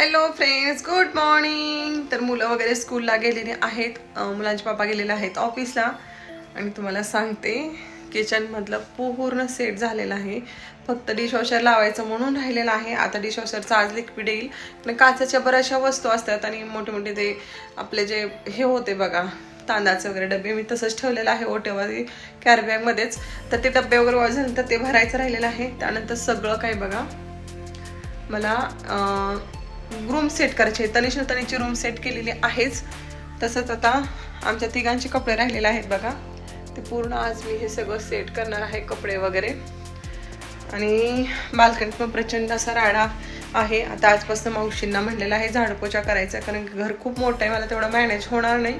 Hello friends good morning तर मुलं वगैरे स्कूलला गेलेली आहेत. मुलांचे पापा गेलेले आहेत ऑफिसला आणि तुम्हाला सांगते किचनमधलं पूर्ण सेट झालेलं आहे. फक्त डिशवॉशर लावायचं म्हणून राहिलेलं आहे. आता डिशवॉशरचा आज लिक्विड येईल. आणि काचेच्या बऱ्याचशा वस्तू असतात आणि मोठे मोठे ते आपले जे हे होते बघा तांदळाचे वगैरे डबे मी तसंच ठेवलेलं आहे ओटेवर कॅरीबॅगमध्येच तर ते डबे वगैरे वाजल्यानंतर ते भरायचं राहिलेलं आहे. त्यानंतर सगळं काही बघा. मला रूम सेट करायचे आहे. तनिष तनीची रूम सेट केलेली आहेच. तसंच आता आमच्या तिघांचे कपडे राहिलेले आहेत बघा. ते पूर्ण आज मी हे सगळं सेट करणार आहे कपडे वगैरे. आणि बाल्कनीत पण प्रचंड असा राडा आहे. आता आजपासून मावशींना म्हणलेलं आहे झाडपोचा करायचा कारण घर खूप मोठं आहे. मला तेवढं मॅनेज होणार नाही.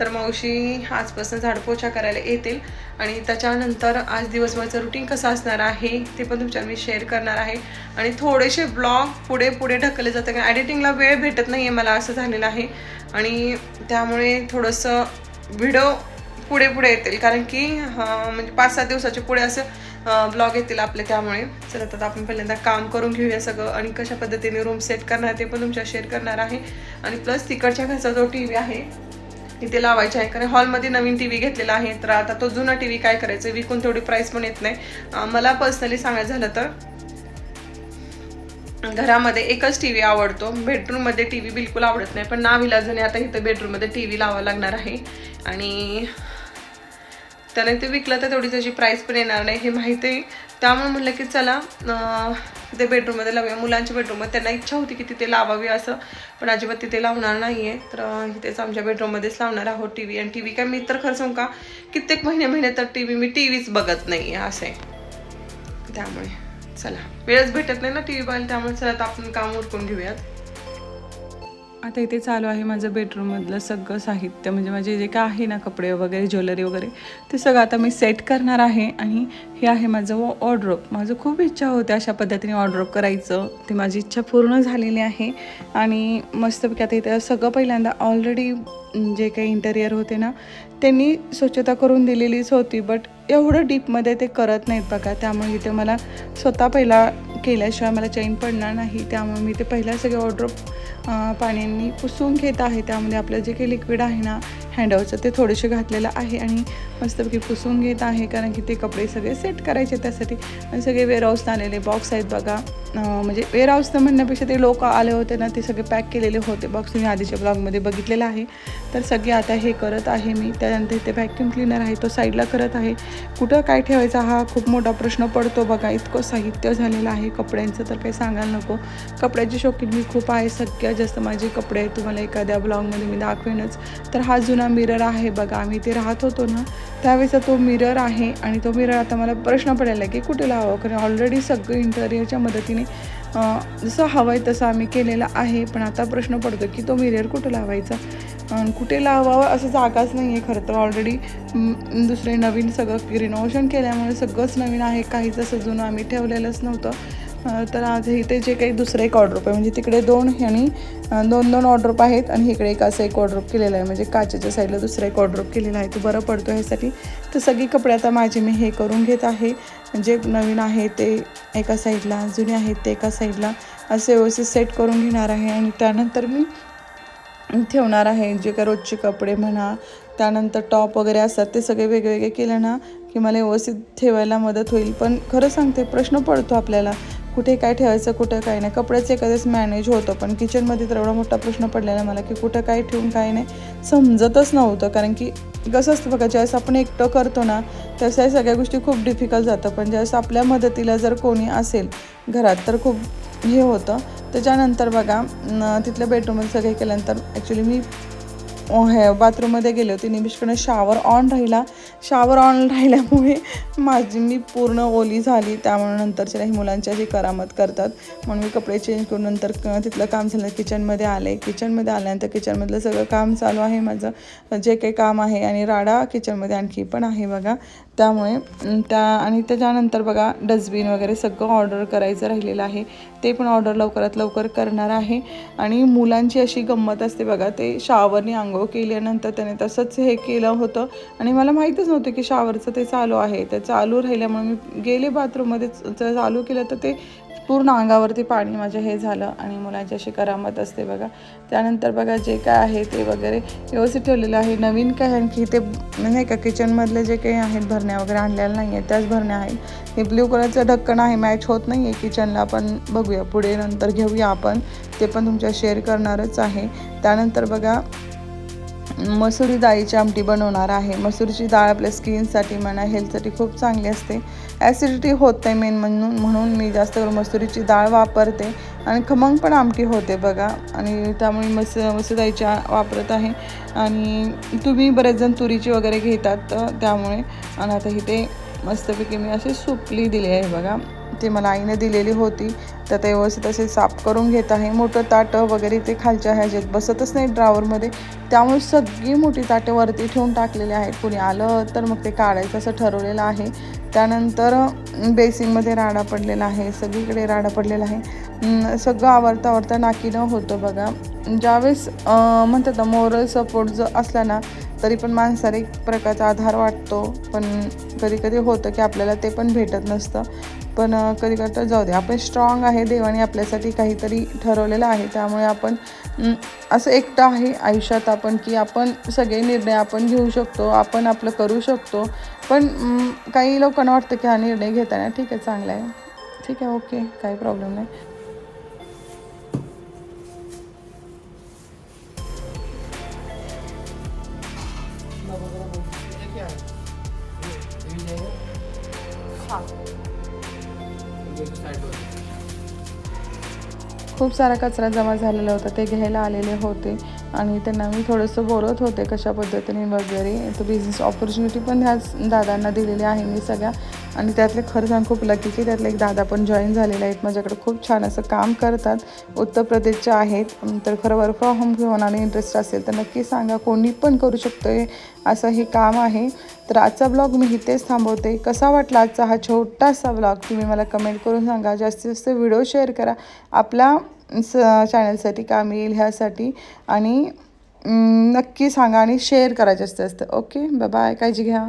तर मावशी आजपासून झाडपोछा करायला येतील आणि त्याच्यानंतर आज दिवसभरचं रुटीन कसं असणार आहे ते पण तुमच्या मी शेअर करणार आहे. आणि थोडेसे ब्लॉग पुढे पुढे ढकलले जातं कारण एडिटिंगला वेळ भेटत नाही आहे मला असं झालेलं आहे. आणि त्यामुळे थोडंसं व्हिडिओ पुढे पुढे येतील. कारण की म्हणजे पाच सात दिवसाचे पुढे असं ब्लॉग येतील आपले त्यामुळे. चला तर आपण पहिल्यांदा काम करून घेऊया सगळं आणि कशा पद्धतीने रूम सेट करणार ते पण तुमच्या शेअर करणार आहे. आणि प्लस तिकडच्या घरचा जो टी व्ही आहे इथे लावायचे आहे. कारण हॉलमध्ये नवीन टी व्ही घेतलेला आहे. तर आता तो जुना टी व्ही काय करायचं? विकून तेवढी प्राईस पण येत नाही. मला पर्सनली सांगायचं झालं तर घरामध्ये एकच टी व्ही आवडतो. बेडरूममध्ये टी व्ही बिलकुल आवडत नाही. पण नाविलाजाने आता इथं बेडरूममध्ये टी व्ही लावा लागणार आहे. आणि त्याने ते विकलं तर तेवढी त्याची प्राईस पण येणार नाही. हे माहिती आहे. त्यामुळे म्हणलं की चला अं, ते बेडरूममध्ये लावूया. मुलांच्या बेडरूममध्ये त्यांना इच्छा होती की तिथे लावावी असं पण अजिबात तिथे लावणार नाही आहे तर इथेच आमच्या बेडरूममध्येच लावणार आहोत टी व्ही आणि टी व्ही काय मी तर खरं सांगू का कित्येक महिने महिने तर टी व्ही मी टी व्हीच बघत नाही आहे असं आहे. त्यामुळे चला. वेळच भेटत नाही ना टी व्ही पाहिजे त्यामुळे चला आता आपण काम उरकून घेऊयात. आता इथे चालू आहे माझं बेडरूममधलं सगळं साहित्य. म्हणजे माझे जे काय आहे ना कपडे वगैरे ज्वेलरी वगैरे ते सगळं आता मी सेट करणार आहे. आणि हे आहे माझं ऑर्ड्रॉप माझं खूप इच्छा होते अशा पद्धतीने ऑर्ड्रॉप करायचं. ती माझी इच्छा पूर्ण झालेली आहे. आणि मस्तपैकी आता इथे सगळं पहिल्यांदा ऑलरेडी जे काही इंटेरियर होते ना त्यांनी स्वच्छता करून दिलेलीच होती. बट एवढं डीपमध्ये ते करत नाहीत बघा. त्यामुळे इथे मला स्वतः पहिला केल्याशिवाय मला चैन पडणार नाही. त्यामुळे मी ते पहिला सगळे ऑर्डर पाण्याने पुसून घेत आहे. त्यामध्ये आपलं जे काही लिक्विड आहे ना हँडवचं ते थोडेसे घातलेलं आहे आणि मस्तपैकी पुसून घेत आहे. कारण की ते कपडे सगळे सेट करायचे त्यासाठी. आणि सगळे वेअरहाऊसनं आलेले बॉक्स आहेत बघा. म्हणजे वेअरहाऊसनं म्हणण्यापेक्षा ते लोक आले होते ना ते सगळे पॅक केलेले होते. बॉक्स मी आधीच्या ब्लॉगमध्ये बघितलेलं आहे. तर सगळे आता हे करत आहे मी. त्यानंतर इथे व्हॅक्यूम क्लिनर आहे तो साईडला करत आहे. कुठं काय ठेवायचा हा खूप मोठा प्रश्न पडतो बघा. इतकं साहित्य झालेलं आहे कपड्यांचं तर काही सांगायला नको. कपड्याची शौकीन मी खूप आहे. सगळ्यात जास्त माझे कपडे आहेत. तुम्हाला एखाद्या ब्लॉगमध्ये मी दाखवेनच. तर हा जुना मिरर आहे बघा. आम्ही ते राहत होतो ना त्यावेळेचा तो मिरर आहे आणि तो मिरर आता मला प्रश्न पडायला की कुठे लावावं? कारण ऑलरेडी सगळं इंटेरियरच्या मदतीने जसं हवं आहे तसं आम्ही केलेलं आहे. पण आता प्रश्न पडतो की तो मिरर कुठं लावायचा? कुठे लावावं असं जागाच नाही आहे खरं तर. ऑलरेडी दुसरे नवीन सगळं रिनोव्हेशन केल्यामुळे सगळंच नवीन आहे. काहीच असं जुनं आम्ही ठेवलेलंच नव्हतं. तर आज इथे जे काही दुसरं एक ऑर्डरप आहे म्हणजे तिकडे दोन आणि दोन दोन ऑर्डरप आहेत आणि इकडे एक असं एक ऑर्डरप केलेलं आहे. म्हणजे काचेच्या साईडला दुसरा एक ऑर्डरप केलेला आहे. तो बरं पडतो ह्यासाठी. तर सगळी कपडे आता माझे मी हे करून घेत आहे. जे नवीन आहे ते एका साईडला जुने आहेत ते एका साईडला असे व्यवस्थित सेट करून घेणार आहे. आणि त्यानंतर मी ठेवणार आहे जे काय रोजचे कपडे म्हणा त्यानंतर टॉप वगैरे असतात ते सगळे वेगवेगळे केले ना की मला व्यवस्थित ठेवायला मदत होईल. पण खरं सांगते प्रश्न पडतो आपल्याला कुठे काय ठेवायचं कुठं काय नाही. कपड्याचं एखाद्याच मॅनेज होतं पण किचनमध्ये तर एवढा मोठा प्रश्न पडलेला मला की कुठं काय ठेवून काय नाही समजतच नव्हतं. कारण की कसं असतं बघा ज्यावेळेस आपण एकटं करतो ना त्यावेळेस या सगळ्या गोष्टी खूप डिफिकल्ट जातं पण ज्यावेळेस आपल्या मदतीला जर कोणी असेल घरात तर खूप हे होतं. त्याच्यानंतर बघा तिथलं तिथल्या बेडरूममध्ये सगळे केल्यानंतर ॲक्च्युली मी हे बाथरूममध्ये गेले होते. निमिषकडे शावर ऑन राहिला. शावर ऑन राहिल्यामुळे माझी मी पूर्ण ओली झाली. त्यामुळे नंतरच्या काही मुलांच्या जी करामत करतात म्हणून मी कपडे चेंज करून नंतर क- तिथलं काम झालं. किचनमध्ये आले. किचनमध्ये आल्यानंतर किचनमधलं सगळं काम चालू आहे माझं. जे काही काम आहे आणि राडा किचनमध्ये आणखी पण आहे बघा. त्यामुळे त्या आणि त्याच्यानंतर बघा डस्टबिन वगैरे सगळं ऑर्डर करायचं राहिलेलं आहे. ते पण ऑर्डर लवकरात लवकर करणार आहे. आणि मुलांची अशी गंमत असते बघा ते शावरने आंघोळ केल्यानंतर त्याने तसंच हे केलं होतं. आणि मला माहीतच नव्हतं की शावरचं ते चालू आहे. ते चालू राहिल्यामुळे मी गेले बाथरूममध्ये चालू केलं तर ते पूर्ण अंगावरती पाणी माझ्या हे झालं आणि मुलांची अशी करामत असते बघा. त्यानंतर बघा जे काय आहे ते वगैरे व्यवस्थित ठेवलेलं आहे. नवीन काय आणखी ते नाही का किचनमधले जे काही आहेत भरण्या वगैरे आणलेल्या नाही आहेत त्याच भरण्या आहेत. हे ब्ल्यू कलरचं ढक्कण आहे मॅच होत नाही आहे किचनला आपण बघूया. पुढे नंतर घेऊया आपण. ते पण तुमच्या शेअर करणारच आहे. त्यानंतर बघा मसुरी डाळीची आमटी बनवणार आहे. मसुरीची डाळ आपल्या स्किनसाठी म्हणा हेल्थसाठी खूप चांगली असते. ॲसिडिटी होत नाही मेन म्हणून म्हणून मी जास्त करून मसुरीची डाळ वापरते. आणि खमंग पण आमटी होते बघा. आणि त्यामुळे मस मसूर डाळीची वापरत आहे. आणि तुम्ही बरेच जण तुरीची वगैरे घेतात तर त्यामुळे. आणि आता इथे मस्तपैकी मी अशी सुकली दिली आहे बघा. ती मला आईने दिलेली होती. तर ते व्यवस्थित असे साफ करून घेत आहे. मोठं ताटं वगैरे ते खालच्या ह्याच्यात बसतच नाही ड्रावरमध्ये त्यामुळे सगळी मोठी ताटे वरती ठेवून टाकलेली आहेत. कुणी आलं तर मग ते काढायचं असं ठरवलेलं आहे. त्यानंतर बेसिनमध्ये राडा पडलेला आहे. सगळीकडे राडा पडलेला आहे. सगळं आवरता आवरता नाकीनं होतं बघा. ज्यावेळेस म्हणतात ना मोरल सपोर्ट जर असला ना तरी पण माणसाला एक प्रकारचा आधार वाटतो. पण कधी कधी होतं की आपल्याला ते पण भेटत नसतं. पण कधी करता जाऊ दे. आपण स्ट्रॉंग आहे देवाने आपल्यासाठी काहीतरी ठरवलेलं आहे. त्यामुळे आपण असं एकटं आहे आयुष्यात आपण की आपण सगळे निर्णय आपण घेऊ शकतो आपण आपलं करू शकतो. पण काही लोकांना वाटतं की हा निर्णय घेताना ठीक आहे चांगला आहे. ठीक आहे ओके काही प्रॉब्लेम नाही. खूप सारा कचरा जमा झालेला होता ते घ्यायला आलेले होते. आणि त्यांना मी थोडंसं बोलत होते कशा पद्धतीने वगैरे. तर बिझनेस ऑपॉर्च्युनिटी पण ह्याच दादांना दिलेली आहे मी सगळ्या आणि त्यातले खरं सांग खूप लकी की त्यातले एक दादा पण जॉईन झालेले आहेत. माझ्याकडे खूप छान असं काम करतात. उत्तर प्रदेशचे आहेत. तर खरं वर्क फ्रॉम होम होणारे इंटरेस्ट असेल तर नक्की सांगा कोणी पण करू शकतो आहे असं हे काम आहे. तर आजचा ब्लॉग मी इथेच थांबवते. कसा वाटला आजचा हा छोटासा ब्लॉग तुम्ही मला कमेंट करून सांगा. जास्तीत जास्त व्हिडिओ शेअर करा. आपला स चॅनलसाठी काम येईल ह्यासाठी. आणि नक्की सांगा आणि शेअर करा जास्तीत जास्त. ओके बाय काळजी घ्या.